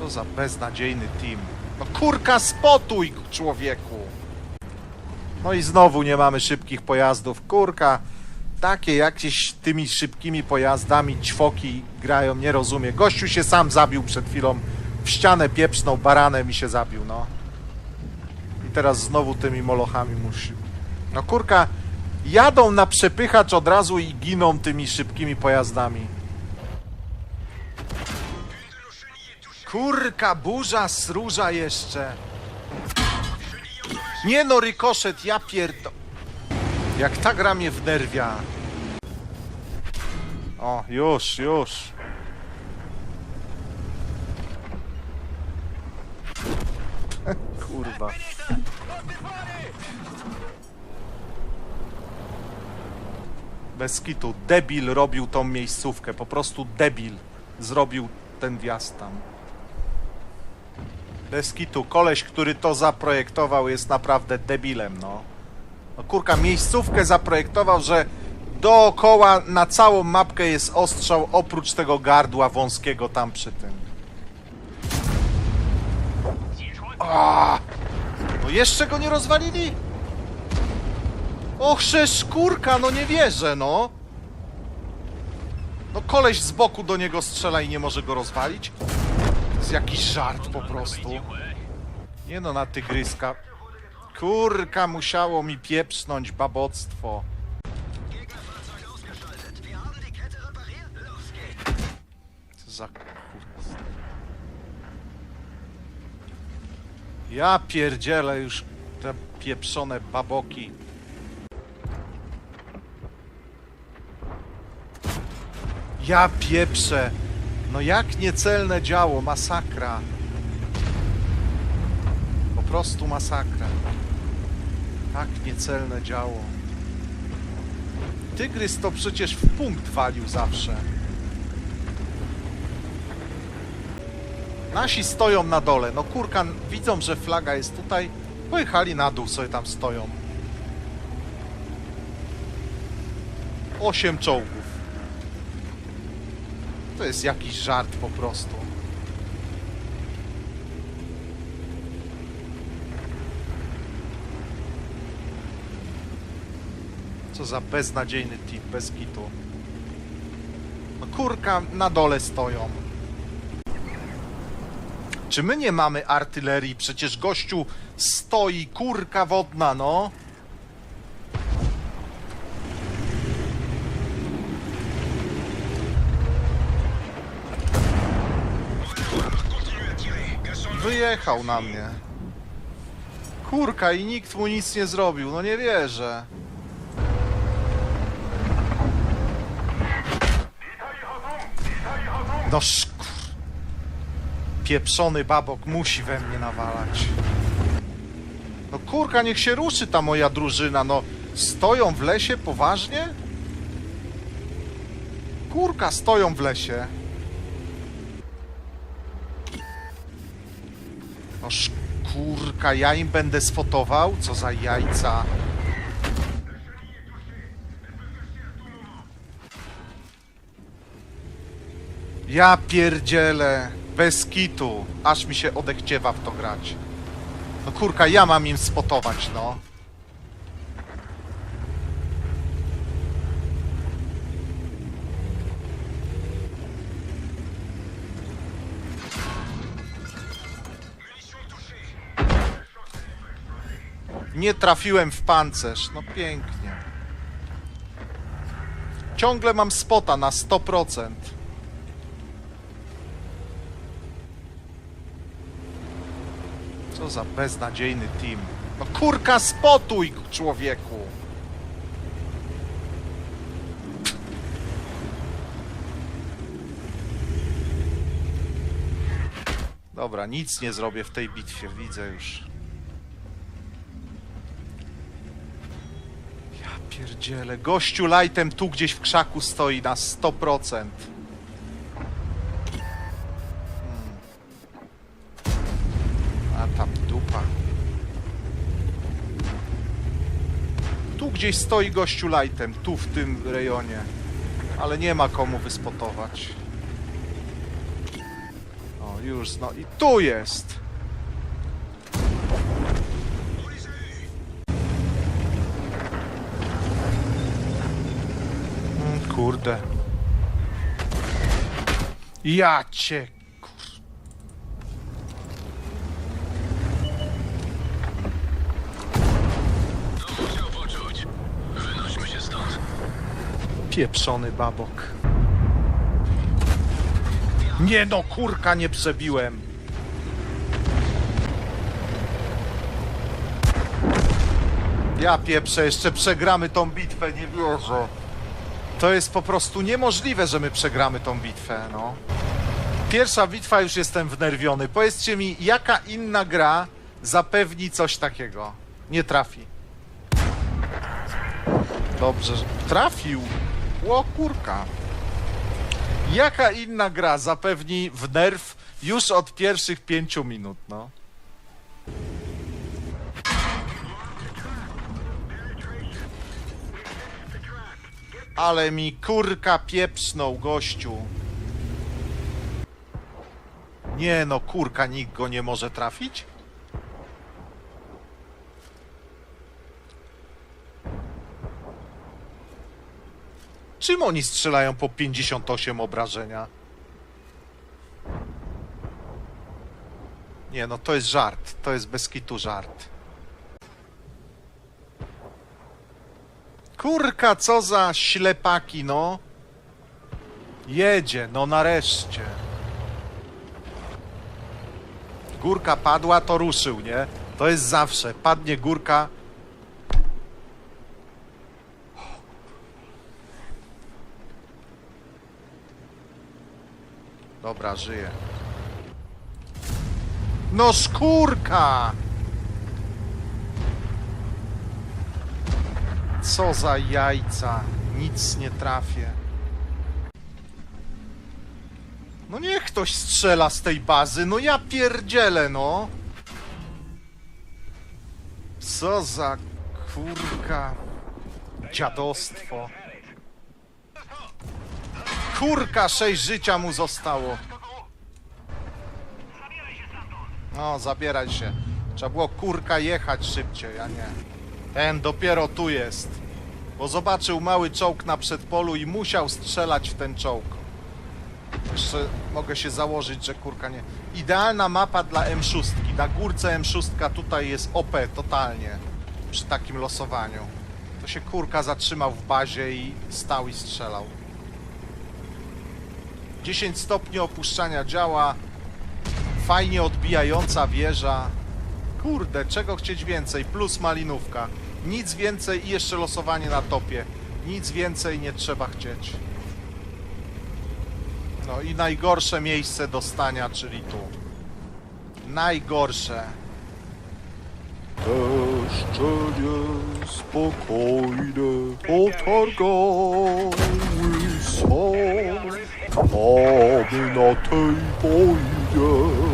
Co za beznadziejny team. No kurka, spotuj, człowieku! No i znowu nie mamy szybkich pojazdów. Kurka, takie jakieś tymi szybkimi pojazdami ćwoki grają, nie rozumiem. Gościu się sam zabił przed chwilą. W ścianę pieprznął baranem i się zabił, no. I teraz znowu tymi molochami musi. No kurka, jadą na przepychacz od razu i giną tymi szybkimi pojazdami. Kurka, burza, sróża jeszcze. Nie no, rykoszet, ja pierdo... Jak ta gra mnie wnerwia. O, już, już. Kurwa. Bez kitu. Debil robił tą miejscówkę. Po prostu debil zrobił ten wjazd tam. Bez. Koleś, który to zaprojektował jest naprawdę debilem, no. No kurka, miejscówkę zaprojektował, że dookoła na całą mapkę jest ostrzał oprócz tego gardła wąskiego tam przy tym. A! No jeszcze go nie rozwalili? Och, szkurka, no nie wierzę, no. No koleś z boku do niego strzela i nie może go rozwalić? Jest jakiś żart po prostu. Nie no, na tygryska. Kurka, musiało mi pieprznąć baboctwo. Co za kurwa. Ja pierdzielę już te pieprzone baboki. Ja pieprzę. No jak niecelne działo, masakra. Po prostu masakra. Tak niecelne działo. Tygrys to przecież w punkt walił zawsze. Nasi stoją na dole. No kurka, widzą, że flaga jest tutaj. Pojechali na dół, sobie tam stoją. Osiem czołgów. To jest jakiś żart po prostu. Co za beznadziejny team, bez kitu. No kurka, na dole stoją. Czy my nie mamy artylerii? Przecież gościu stoi, kurka wodna, no. Wyjechał na mnie. Kurka i nikt mu nic nie zrobił, no nie wierzę. No szkur... Pieprzony babok musi we mnie nawalać. No kurka, niech się ruszy ta moja drużyna, no. Stoją w lesie, poważnie? Kurka, stoją w lesie. No kurka, ja im będę sfotował? Co za jajca. Ja pierdzielę. Bez kitu. Aż mi się odechciewa w to grać. No kurka, ja mam im spotować, no. Nie trafiłem w pancerz. No pięknie. Ciągle mam spota na 100%. Co za beznadziejny team. No kurka, spotuj, człowieku! Dobra, nic nie zrobię w tej bitwie, widzę już. Ja pierdzielę, gościu lightem tu gdzieś w krzaku stoi na 100%. A tam dupa. Tu gdzieś stoi gościu lightem, tu w tym rejonie. Ale nie ma komu wyspotować. O, już, no i tu jest. Kurde. Ja cię. Pieprzony babok. Nie no, kurka nie przebiłem. Ja pieprzę, jeszcze przegramy tą bitwę, nie wierzę. To jest po prostu niemożliwe, że my przegramy tą bitwę, no. Pierwsza bitwa, już jestem wnerwiony. Powiedzcie mi, jaka inna gra zapewni coś takiego? Nie trafi. Dobrze, trafił. Ło kurka. Jaka inna gra zapewni w nerw już od pierwszych pięciu minut, no? Ale mi kurka pieprznął, gościu. Nie no, kurka, nikt go nie może trafić? Czym oni strzelają po 58 obrażenia? Nie, no to jest żart. To jest bez kitu żart. Kurka, co za ślepaki, no. Jedzie, no nareszcie. Górka padła, to ruszył, nie? To jest zawsze. Padnie górka, Dobra, żyje. No szkórka! Co za jajca. Nic nie trafię. No niech ktoś strzela z tej bazy. No ja pierdzielę, no. Co za kurka. Dziadostwo. Kurka, sześć życia mu zostało. No, zabieraj się. Trzeba było kurka jechać szybciej, a nie. Ten dopiero tu jest. Bo zobaczył mały czołg na przedpolu i musiał strzelać w ten czołg. Jeszcze mogę się założyć, że kurka nie. Idealna mapa dla M6. Na górce M6 tutaj jest OP totalnie. Przy takim losowaniu. To się kurka zatrzymał w bazie i stał i strzelał. 10 stopni opuszczania działa. Fajnie odbijająca wieża. Kurde, czego chcieć więcej? Plus malinówka. Nic więcej i jeszcze losowanie na topie. Nic więcej nie trzeba chcieć. No i najgorsze miejsce do stania, czyli tu. Najgorsze. Deszcze niespokojne potargały są. Mamy na tej wojnie